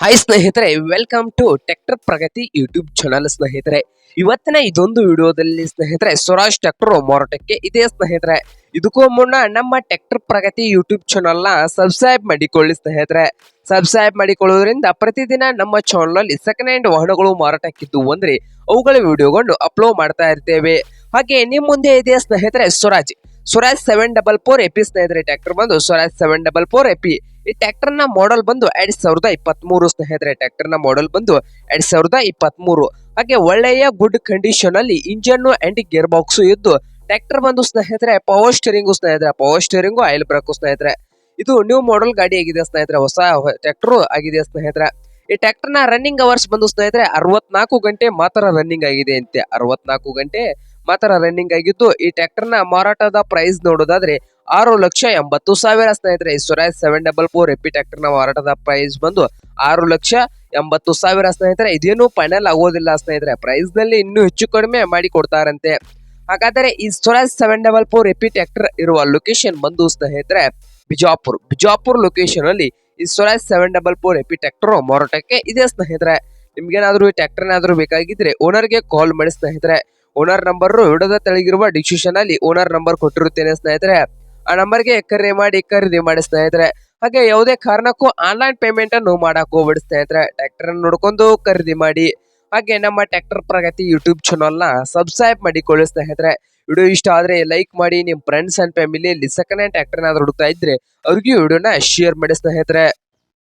Hi ಸ್ನೇಹಿತರೆ welcome to tractor Pragati YouTube channel ಸ್ನೇಹಿತರೆ. ಇವತ್ತಿನ ಇದೊಂದು ವಿಡಿಯೋದಲ್ಲಿ ಸ್ನೇಹಿತರೆ ಸ್ವರಾಜ್ ಟ್ರ್ಯಾಕ್ಟರ್ ಮಾರಾಟಕ್ಕೆ ಇದೆ ಸ್ನೇಹಿತರೆ. ಇದಕ್ಕೂ ಮುನ್ನ ನಮ್ಮ ಟ್ರ್ಯಾಕ್ಟರ್ ಪ್ರಗತಿ ಯೂಟ್ಯೂಬ್ ಚಾನಲ್ನ ಸಬ್ಸ್ಕ್ರೈಬ್ ಮಾಡಿಕೊಳ್ಳಿ ಸ್ನೇಹಿತರೆ. ಸಬ್ಸ್ಕ್ರೈಬ್ ಮಾಡಿಕೊಳ್ಳೋದ್ರಿಂದ ಪ್ರತಿದಿನ ನಮ್ಮ ಚಾನಲಲ್ಲಿ ಸೆಕೆಂಡ್ ಹ್ಯಾಂಡ್ ವಾಹನಗಳು ಮಾರಾಟಕ್ಕಿದ್ದು ಅಂದ್ರೆ ಅವುಗಳ ವಿಡಿಯೋಗಳನ್ನು ಅಪ್ಲೋಡ್ ಮಾಡ್ತಾ ಇರ್ತೇವೆ. ಹಾಗೆ ನಿಮ್ ಮುಂದೆ ಇದೆ ಸ್ನೇಹಿತರೆ Swaraj Swaraj seven double four AP ಸ್ನೇಹಿತರೆ ಟ್ರ್ಯಾಕ್ಟರ್ ಬಂದು Swaraj seven double four AP ಈ ಟ್ರ್ಯಾಕ್ಟರ್ನ ಮಾಡೆಲ್ ಬಂದು ಎರಡ್ ಸಾವಿರದ ಇಪ್ಪತ್ತ್ ಮೂರು ಸ್ನೇಹಿತರೆ ಟ್ರ್ಯಾಕ್ಟರ್ನ ಮಾಡೆಲ್ ಬಂದು ಎರಡ್ ಸಾವಿರದ ಇಪ್ಪತ್ತ್ ಮೂರು ಹಾಗೆ ಒಳ್ಳೆಯ ಗುಡ್ ಕಂಡೀಷನ್ ಅಲ್ಲಿ ಇಂಜನ್ ಅಂಡ್ ಗೇರ್ ಬಾಕ್ಸ್ ಇದ್ದು ಟ್ಯಾಕ್ಟರ್ ಬಂದು ಸ್ನೇಹಿತರೆ ಪವರ್ ಸ್ಟೇರಿಂಗು ಸ್ನೇಹಿತರೆ ಪವರ್ ಸ್ಟೇರಿಂಗು ಆಯಿಲ್ ಬ್ರೇಕು ಸ್ನೇಹಿತರೆ. ಇದು ನ್ಯೂ ಮಾಡೆಲ್ ಗಾಡಿ ಆಗಿದೆ ಸ್ನೇಹಿತರೆ, ಹೊಸ ಟ್ರ್ಯಾಕ್ಟರ್ ಆಗಿದೆ ಸ್ನೇಹಿತರೆ. ಈ ಟ್ರ್ಯಾಕ್ಟರ್ ರನ್ನಿಂಗ್ ಅವರ್ಸ್ ಬಂದು ಸ್ನೇಹಿತರೆ, ಅರವತ್ನಾಲ್ಕು ಗಂಟೆ ಮಾತ್ರ ರನ್ನಿಂಗ್ ಆಗಿದೆ ಅಂತೆ. ಅರವತ್ನಾಲ್ಕು ಗಂಟೆ ಮಾತ್ರ ರನ್ನಿಂಗ್ ಆಗಿದ್ದು, ಈ ಟ್ರ್ಯಾಕ್ಟರ್ನ ಮಾರಾಟದ ಪ್ರೈಸ್ ನೋಡೋದಾದ್ರೆ ಆರು ಲಕ್ಷ ಎಂಬತ್ತು ಸಾವಿರ ಸ್ನೇಹಿತರೆ. ಈ Swaraj seven double four AP tractor ಮಾರಾಟದ ಪ್ರೈಸ್ ಬಂದು ಆರು ಲಕ್ಷ ಎಂಬತ್ತು ಸಾವಿರ ಸ್ನೇಹಿತರೆ. ಇದೇನು ಫೈನಲ್ ಆಗೋದಿಲ್ಲ ಸ್ನೇಹಿತರೆ. ಪ್ರೈಸ್ನಲ್ಲಿ ಇನ್ನೂ ಹೆಚ್ಚು ಕಡಿಮೆ ಮಾಡಿ ಕೊಡ್ತಾರಂತೆ. ಹಾಗಾದರೆ ಈ Swaraj seven double four AP tractor ಇರುವ ಲೊಕೇಶನ್ ಬಂದು ಸ್ನೇಹಿತರೆ, ಬಿಜಾಪುರ್. ಬಿಜಾಪುರ್ ಲೊಕೇಶನ್ ಅಲ್ಲಿ ಈ Swaraj seven double four AP tractor ಮಾರಾಟಕ್ಕೆ ಇದೆ ಸ್ನೇಹಿತರೆ. ನಿಮ್ಗೇನಾದ್ರೂ ಈ ಟ್ರ್ಯಾಕ್ಟರ್ ಏನಾದ್ರೂ ಬೇಕಾಗಿದ್ರೆ ಓನರ್ಗೆ ಕಾಲ್ ಮಾಡಿ ಸ್ನೇಹಿತರೆ. ಓನರ್ ನಂಬರ್ ಹಿಡದ ತೆಳಗಿರುವ ಡಿಸ್ಕ್ರಿಪ್ಷನ್ ಅಲ್ಲಿ ಓನರ್ ನಂಬರ್ ಕೊಟ್ಟಿರುತ್ತೇನೆ ಸ್ನೇಹಿತರೆ. ಆ ನಂಬರ್ಗೆ ಕರೆ ಮಾಡಿ, ಖರೀದಿ ಮಾಡಿ ಸ್ನೇಹಿತರೆ. ಹಾಗೆ ಯಾವುದೇ ಕಾರಣಕ್ಕೂ ಆನ್ಲೈನ್ ಪೇಮೆಂಟ್ ಅನ್ನು ಮಾಡಕ್ ಹೋಗ್ಬೇಡಿ ಸ್ನೇಹಿತರೆ. ಟ್ರ್ಯಾಕ್ಟರ್ ನೋಡ್ಕೊಂಡು ಖರೀದಿ ಮಾಡಿ. ಹಾಗೆ ನಮ್ಮ ಟ್ರ್ಯಾಕ್ಟರ್ ಪ್ರಗತಿ ಯೂಟ್ಯೂಬ್ ಚಾನಲ್ನ ಸಬ್ಸ್ಕ್ರೈಬ್ ಮಾಡಿಕೊಳ್ಳಿ ಸ್ನೇಹಿತರೆ. ವಿಡಿಯೋ ಇಷ್ಟ ಆದ್ರೆ ಲೈಕ್ ಮಾಡಿ ನಿಮ್ಮ ಫ್ರೆಂಡ್ಸ್ ಅಂಡ್ ಫ್ಯಾಮಿಲಿಯಲ್ಲಿ ಸೆಕೆಂಡ್ ಹ್ಯಾಂಡ್ ಟ್ರ್ಯಾಕ್ಟರ್ ಏನಾದ್ರು ಹುಡುಕ್ತಾ ಇದ್ರೆ ಅವ್ರಿಗೂ ವಿಡಿಯೋನ ಶೇರ್ ಮಾಡಿ ಸ್ನೇಹಿತರೆ.